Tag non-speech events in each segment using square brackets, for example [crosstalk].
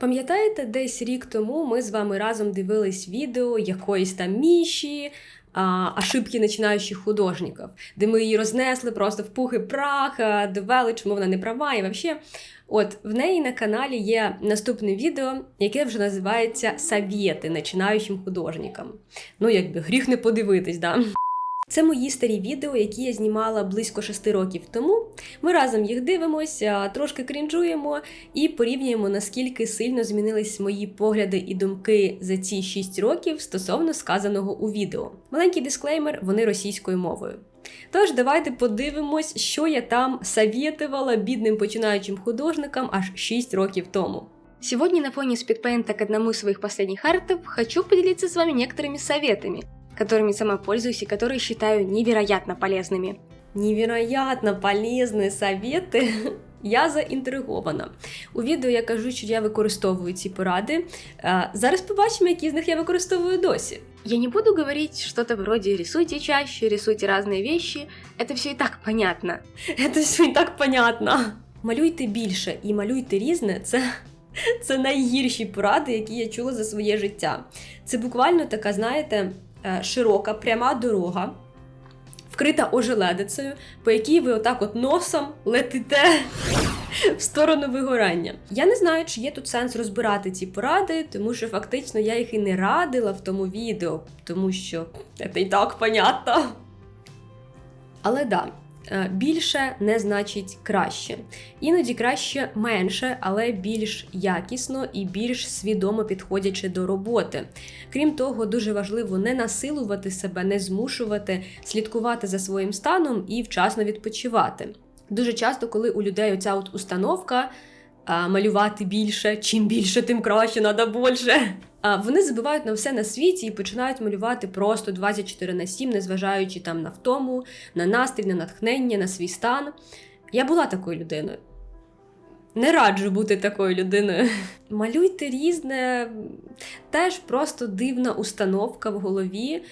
Пам'ятаєте, десь рік тому ми з вами разом дивились відео якоїсь там міші, а, ошибки починаючих художників, де ми її рознесли просто в пух і прах, довели, чому вона не права, і взагалі. От в неї на каналі є наступне відео, яке вже називається Совєти починаючим художникам. Ну, якби гріх не подивитись, да. Це мої старі відео, які я знімала близько шести років тому. Ми разом їх дивимося, трошки крінжуємо і порівнюємо, наскільки сильно змінились мої погляди і думки за ці 6 років стосовно сказаного у відео. Маленький дисклеймер, вони російською мовою. Тож давайте подивимось, що я там совєтувала бідним починаючим художникам аж 6 років тому. Сегодня на фоне спидпейнта к одному из своих последних артов хочу поделиться с вами некоторыми советами, которыми сама пользуюсь и которые считаю невероятно полезными. Невероятно полезні совети. [laughs] Я заінтригована. У відео я кажу, що я використовую ці поради. Е, Зараз побачимо, які з них я використовую досі. Я не буду говорить что-то вроде «рисуйте чаще», «рисуйте разные вещи», это все и так понятно. Це все і так понятно. Малюйте більше і малюйте різне це. [laughs] Це найгірші поради, які я чула за своє життя. Це буквально така, знаєте, е, широка, пряма дорога, вкрита ожеледицею, по якій ви отак от носом летите [laughs] в сторону вигорання. Я не знаю, чи є тут сенс розбирати ці поради, тому що фактично я їх і не радила в тому відео, тому що це і так понятно. Але да, е, більше не значить краще. Іноді краще менше, але більш якісно і більш свідомо підходячи до роботи. Крім того, дуже важливо не насилувати себе, не змушувати, слідкувати за своїм станом і вчасно відпочивати. Дуже часто, коли у людей оця от установка малювати більше, чим більше, тим краще, треба більше. Вони забивають на все на світі і починають малювати просто 24 на 7, незважаючи там на втому, на настрій, на натхнення, на свій стан. Я була такою людиною. Не раджу бути такою людиною. [laughs] Малюйте різне, теж просто дивна установка в голові.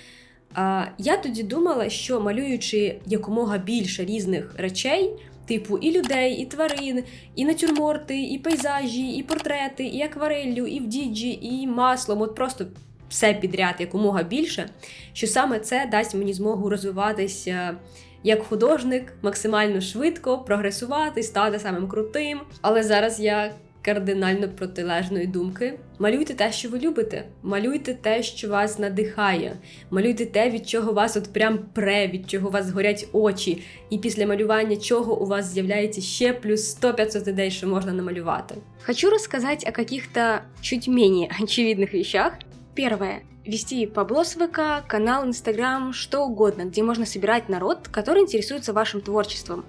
Я тоді думала, що малюючи якомога більше різних речей, типу і людей, і тварин, і натюрморти, і пейзажі, і портрети, і аквареллю, і в діджі, і маслом, от просто все підряд якомога більше, що саме це дасть мені змогу розвиватися як художник максимально швидко, прогресувати, стати самим крутим. Але зараз я кардинально протилежної думки. Малюйте те, що ви любите, малюйте те, що вас надихає, малюйте те, від чого вас от прям пре, від чого у вас горять очі, і після малювання чого у вас з'являється ще плюс 100-500 ідей, що можна намалювати. Хочу рассказать о каких-то чуть менее [laughs] очевидных вещах. Первое. Вести поблог ВК, канал, Инстаграм, что угодно, где можно собирать народ, который интересуется вашим творчеством.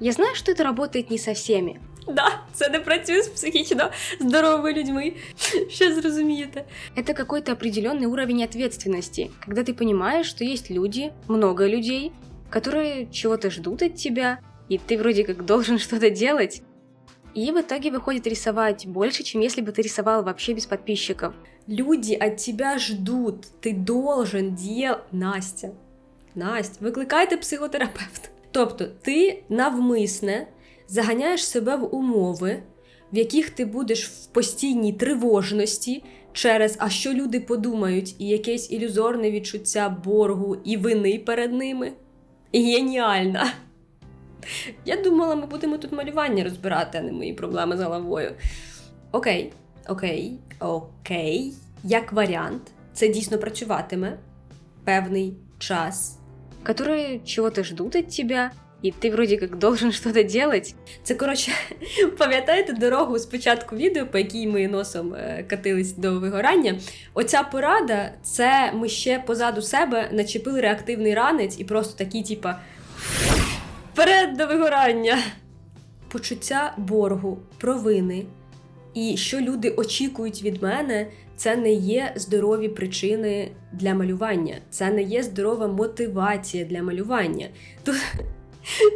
Я знаю, что это работает не со всеми, Да, [laughs] це не працює з психічно здоровими людьми. [laughs] Що зрозумієте? Это какой-то определенный уровень ответственности, когда ты понимаешь, что есть люди, много людей, которые чего-то ждут от тебя, и ты вроде как должен что-то [laughs] делать. И в итоге выходит рисовать больше, чем если бы ты рисовал вообще без подписчиков. Люди от тебя ждут. Ти должен діл. Настя. Настя, викликайте психотерапевта. Тобто, ти навмисне заганяєш себе в умови, в яких ти будеш в постійній тривожності через а що люди подумають, і якесь ілюзорне відчуття боргу і вини перед ними. Геніально! Я думала, ми будемо тут малювання розбирати, а не мої проблеми з головою. Окей, окей, окей. Як варіант, це дійсно працюватиме певний час. которые чего-то ждут от тебя, и ты вроде как должен [laughs] что-то делать. Це коротше, [laughs] пам'ятаєте дорогу з початку відео, по якій ми носом е, катились до вигорання. Оця порада це ми ще позаду себе начепили реактивний ранець і просто такі, типа вперед до вигорання. Почуття боргу, провини і що люди очікують від мене, це не є здорові причини для малювання, це не є здорова мотивація для малювання. Тут,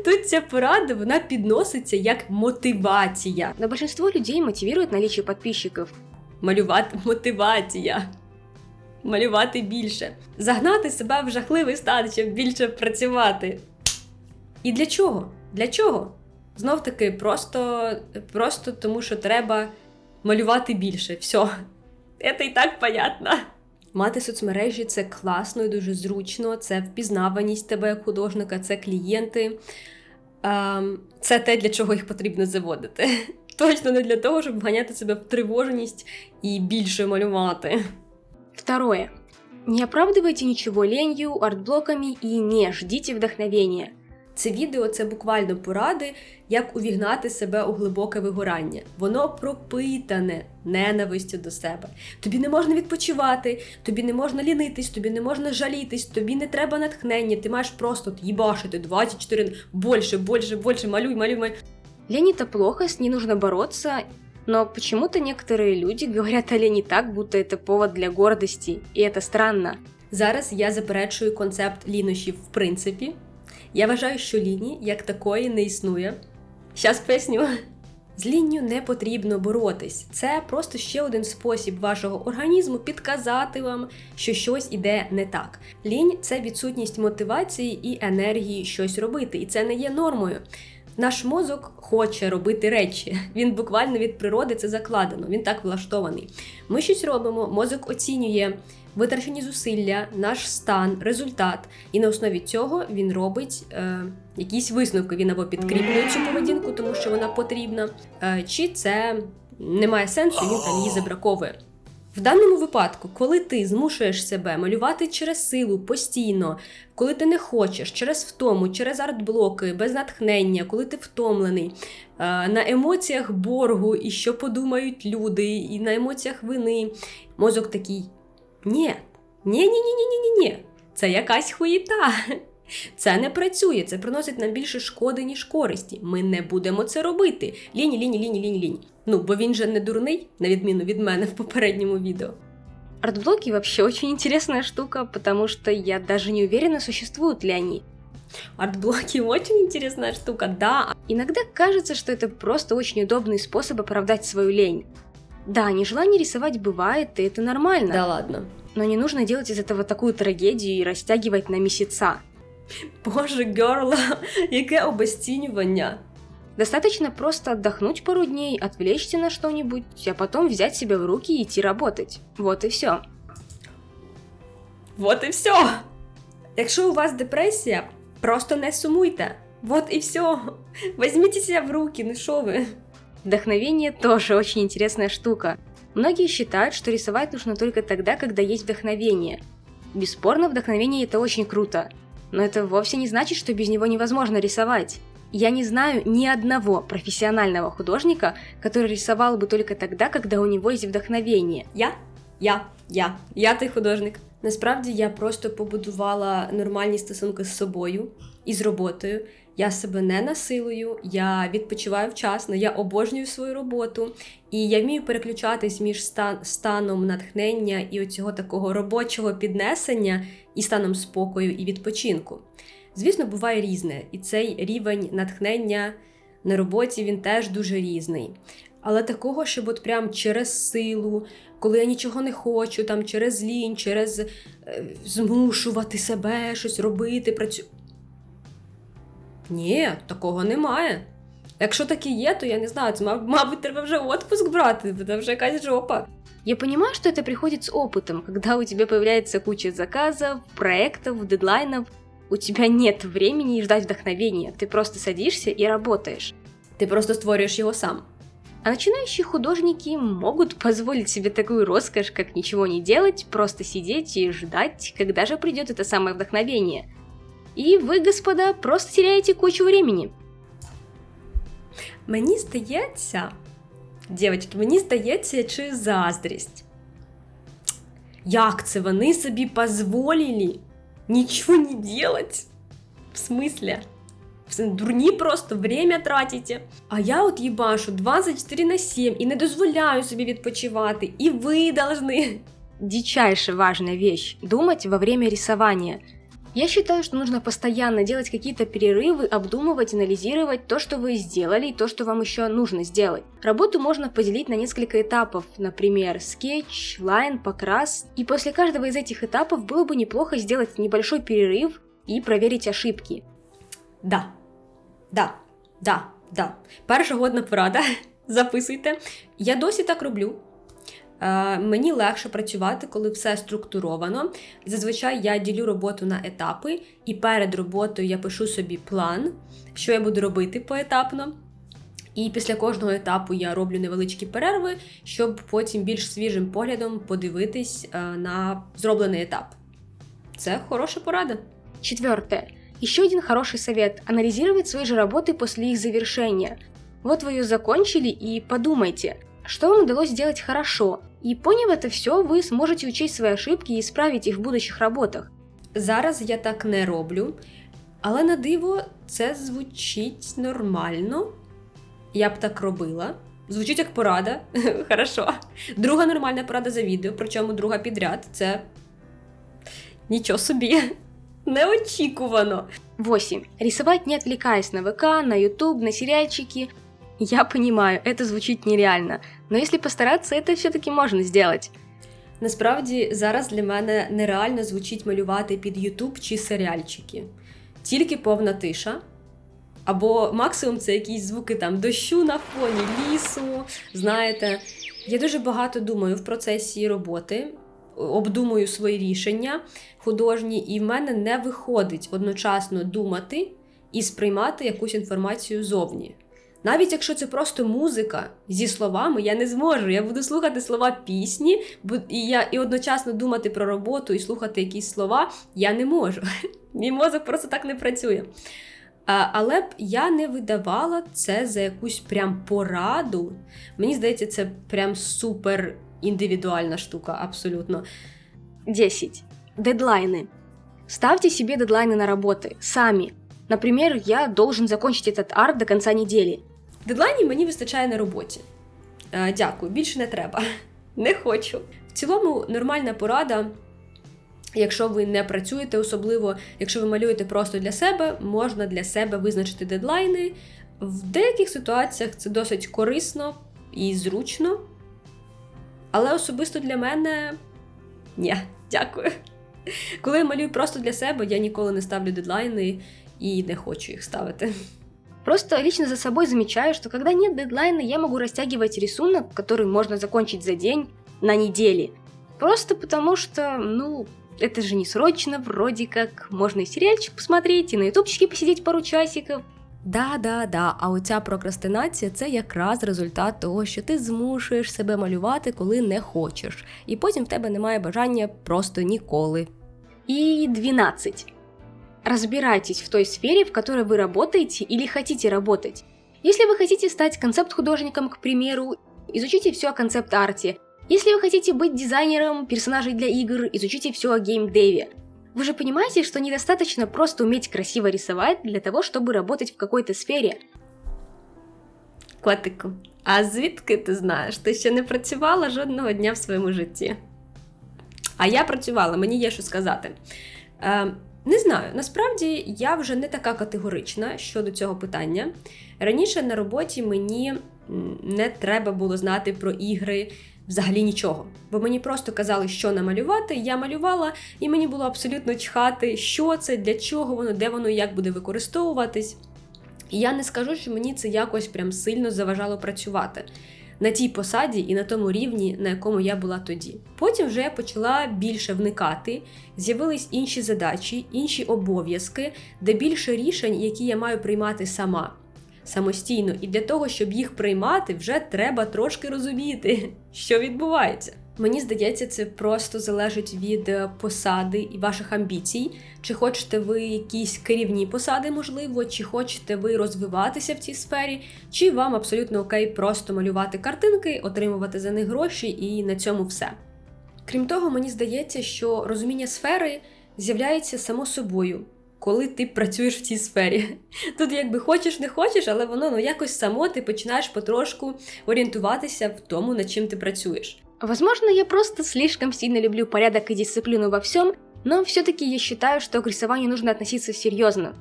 тут ця порада вона підноситься як мотивація. Но большинство людей мотивирует наличие подписчиков. Малювати мотивація. Малювати більше. Загнати себе в жахливий стан, щоб більше працювати. І для чого? Для чого? Знов таки, просто, просто тому, що треба малювати більше. Все. Це і так понятно. Мати соцмережі це класно і дуже зручно, це впізнаваність тебе як художника, це клієнти. Ем, Це те, для чого їх потрібно заводити. [laughs] Точно не для того, щоб вганяти себе в тривожність і більше малювати. Второе. Не оправдывайте ничего ленью, артблоками и не ждите вдохновения. Це відео це буквально поради, як увігнати себе у глибоке вигорання. Воно пропитане ненавистю до себе. Тобі не можна відпочивати, тобі не можна лінитись, тобі не можна жалітись, тобі не треба натхнення. Ти маєш просто от їбашити 24 більше, більше, більше, малюй, малюй, малюй. Лень это плохо, с ней нужно бороться, но почему-то некоторые люди говорят о лени так, будто это повод для гордости, и это странно. Зараз я заперечую концепт лінощів в принципі. Я вважаю, що ліні як такої не існує. Щас поясню. З лінню не потрібно боротись. Це просто ще один спосіб вашого організму підказати вам, що щось іде не так. Лінь це відсутність мотивації і енергії щось робити, і це не є нормою. Наш мозок хоче робити речі. Він буквально від природи це закладено. Він так влаштований. Ми щось робимо, мозок оцінює витрачені зусилля, наш стан, результат, і на основі цього він робить е, якісь висновки. Він або підкріплює цю поведінку, тому що вона потрібна, е, чи це не має сенсу, він там її забраковує. В даному випадку, коли ти змушуєш себе малювати через силу постійно, коли ти не хочеш, через втому, через артблоки, без натхнення, коли ти втомлений, е, на емоціях боргу, і що подумають люди, і на емоціях вини, мозок такий: ні, ні, ні, ні, ні, ні, ні, ні. Це якась хуїта. [laughs] Це не працює, це приносить нам більше шкоди, ніж користі. Ми не будемо це робити. Лінь, лінь, лінь, лінь, лінь. Ну, бо він же не дурний, на відміну від мене в попередньому відео. Артблоки вообще очень интересная штука, потому что я даже не уверена, существуют ли они. Артблоки очень интересная штука, да. Иногда кажется, что это просто очень удобный способ оправдать свою лень. Да, нежелание рисовать бывает, и это нормально. Да ладно. Но не нужно делать из этого такую трагедию и растягивать на месяца. Боже, герла, яке обесцінювання. Достаточно просто отдохнуть пару дней, отвлечься на что-нибудь, а потом взять себя в руки и идти работать. Вот и все. Вот і все. Якщо у вас депресія, просто не сумуйте. Вот і все. Візьміть себе в руки, ну що ви? Вдохновение тоже очень интересная штука. Многие считают, что рисовать нужно только тогда, когда есть вдохновение. Бесспорно, вдохновение это очень круто. Но это вовсе не значит, что без него невозможно рисовать. Я не знаю ни одного профессионального художника, который рисовал бы только тогда, когда у него есть вдохновение. Я? Я, я, я той художник. Насправді я просто побудувала нормальні стосунки з собою і з роботою. Я себе не насилую, я відпочиваю вчасно, я обожнюю свою роботу, і я вмію переключатись між стан, станом натхнення і оцього такого робочого піднесення і станом спокою і відпочинку. Звісно, буває різне, і цей рівень натхнення на роботі він теж дуже різний. Але такого, щоб от прям через силу, коли я нічого не хочу, там через лінь, через е, змушувати себе щось робити, працю. Ні, такого немає. Якщо таке є, то я не знаю, це, маб- мабуть, треба вже отпуск брати, бо це вже якась жопа. Я понимаю, что это приходит с опытом, когда у тебя появляется куча заказов, проектов, дедлайнов. У тебя нет времени ждать вдохновения, ты просто садишься и работаешь. Ти просто створюєш його сам. А начинающие художники могут позволить себе такую роскошь, как ничего не делать, просто сидеть и ждать, когда же придет это самое вдохновение. И вы, господа, просто теряете кучу времени. Мені здається, дівчатки, мені здається, я чую заздрість. Як це вони собі позволили нічого не делать? В смысле? Все Дурні просто время тратите. А я от їбашу 24 на 7 і не дозволяю собі відпочивати. І ви должны. Дичайше важная вещь – думать во время рисования. я считаю, что нужно постоянно делать какие-то перерывы, обдумывать, анализировать то, что вы сделали, и то, что вам еще нужно сделать. Работу можно поделить на несколько этапов, например, скетч, лайн, покрас. И после каждого из этих этапов было бы неплохо сделать небольшой перерыв и проверить ошибки. Да. Да. Да. Да. Перша годна порада. [laughs] записуйте. Я досі так роблю. Е, Мені легше працювати, коли все структуровано. Зазвичай я ділю роботу на етапи, і перед роботою я пишу собі план, що я буду робити поетапно. І після кожного етапу я роблю невеличкі перерви, щоб потім більш свіжим поглядом подивитись е, на зроблений етап. Це хороша порада. Четвертое. Еще один хороший совет – анализировать свои же работы после их завершения. Вот вы ее закончили и подумайте, что вам удалось сделать хорошо. И поняв это все, вы сможете учесть свои ошибки и исправить их в будущих работах. Зараз я так не роблю, але на диво це звучить нормально. Я б так робила. Звучить як порада. [laughs] Хорошо. Друга нормальна порада за відео, причому друга підряд. Це нічого собі. [laughs] Неочікувано. 8. Рисовать не отвлекаясь на ВК, на YouTube, на сериальчики. Я понимаю, это звучит нереально, но если постараться, это все-таки можно сделать. Насправді зараз для мене нереально звучить малювати під Ютуб чи серіальчики. Тільки повна тиша. Або максимум це якісь звуки там дощу на фоні, лісу. Знаєте, я дуже багато думаю в процесі роботи, обдумую свої рішення художні, і в мене не виходить одночасно думати і сприймати якусь інформацію зовні. Навіть якщо це просто музика зі словами, я не зможу. Я буду слухати слова пісні, бу- і я і одночасно думати про роботу і слухати якісь слова я не можу. [laughs] Мій мозок просто так не працює. А, але б я не видавала це за якусь прям пораду. Мені здається, це прям супер індивідуальна штука, абсолютно. 10. Дедлайны. Ставьте себе дедлайны на работы, сами. Например, я должен закончить этот арт до конца недели. Дедлайнів мені вистачає на роботі. Е, дякую, більше не треба. Не хочу. В цілому, нормальна порада. Якщо ви не працюєте, особливо, якщо ви малюєте просто для себе, можна для себе визначити дедлайни. В деяких ситуаціях це досить корисно і зручно. Але особисто для мене ні, дякую. Коли я малюю просто для себе, я ніколи не ставлю дедлайни і не хочу їх ставити. Просто лично за собой замечаю, что когда нет дедлайна, я могу растягивать рисунок, который можно закончить за день, на недели. Просто потому что, ну, это же не срочно, вроде как. Можно и сериальчик посмотреть, и на ютубчике посидеть пару часиков. Да, да, да. А оця прокрастинація це якраз результат того, що ти змушуєш себе малювати, коли не хочеш, і потім в тебе немає бажання просто ніколи. И 12. Разбирайтесь в той сфере, в которой вы работаете или хотите работать. Если вы хотите стать концепт-художником, к примеру, изучите все о концепт-арте. Если вы хотите быть дизайнером персонажей для игр, изучите все о геймдеве. Вы же понимаете, что недостаточно просто уметь красиво рисовать для того, чтобы работать в какой-то сфере. Котику, а звідки ти знаєш? Ти ще не працювала жодного дня в своєму житті. А я працювала, мені є що сказати. Не знаю, насправді я вже не така категорична щодо цього питання. Раніше на роботі мені не треба було знати про ігри взагалі нічого. Бо мені просто казали, що намалювати, я малювала, і мені було абсолютно чхати, що це, для чого воно, де воно як буде використовуватись. І я не скажу, що мені це якось прям сильно заважало працювати на тій посаді і на тому рівні, на якому я була тоді. Потім вже я почала більше вникати, з'явились інші задачі, інші обов'язки, де більше рішень, які я маю приймати сама. Самостійно, і для того, щоб їх приймати, вже треба трошки розуміти, [laughs] що відбувається. Мені здається, це просто залежить від е, посади і ваших амбіцій. Чи хочете ви якісь керівні посади, можливо, чи хочете ви розвиватися в цій сфері, чи вам абсолютно окей просто малювати картинки, отримувати за них гроші і на цьому все. Крім того, мені здається, що розуміння сфери з'являється само собою, коли ти працюєш в цій сфері. [laughs] Тут якби хочеш, не хочеш, але воно ну якось само ти починаєш потрошку орієнтуватися в тому, над чим ти працюєш. Возможно, я просто слишком сильно люблю порядок и дисциплину во всем, но все-таки я считаю, что к рисованию нужно относиться серьезно.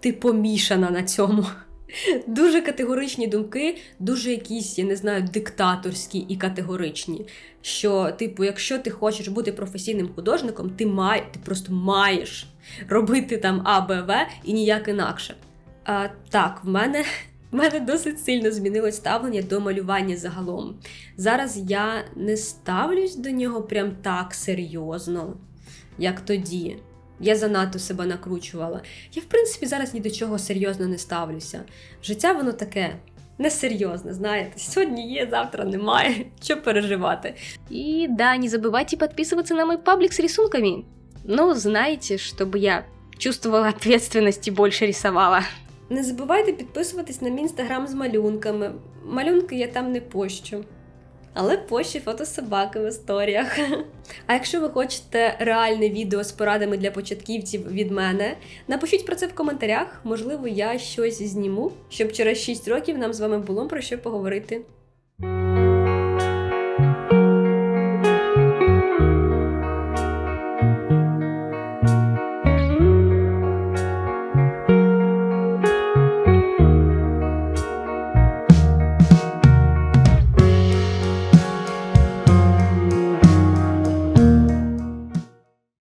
ти помішана на цьому. Дуже категоричні думки, дуже якісь, я не знаю, диктаторські і категоричні. Що, типу, якщо ти хочеш бути професійним художником, ти май, ти просто маєш робити там А, Б, В і ніяк інакше. А, так, в мене в мене досить сильно змінилось ставлення до малювання загалом. Зараз я не ставлюсь до нього прям так серйозно, як тоді. Я занадто себе накручувала. Я, в принципі, зараз ні до чого серйозно не ставлюся. Життя воно таке несерйозне, знаєте. Сьогодні є, завтра немає. [laughs] Що переживати? И да, не забывайте подписываться на мой паблик с рисунками. Ну, знаете, чтобы я чувствовала ответственность и больше рисовала. Не забувайте підписуватись на мій інстаграм з малюнками. Малюнки я там не пощу. Але пощі фото собаки в історіях. [laughs] А якщо ви хочете реальне відео з порадами для початківців від мене, напишіть про це в коментарях. Можливо, я щось зніму, щоб через 6 років нам з вами було про що поговорити.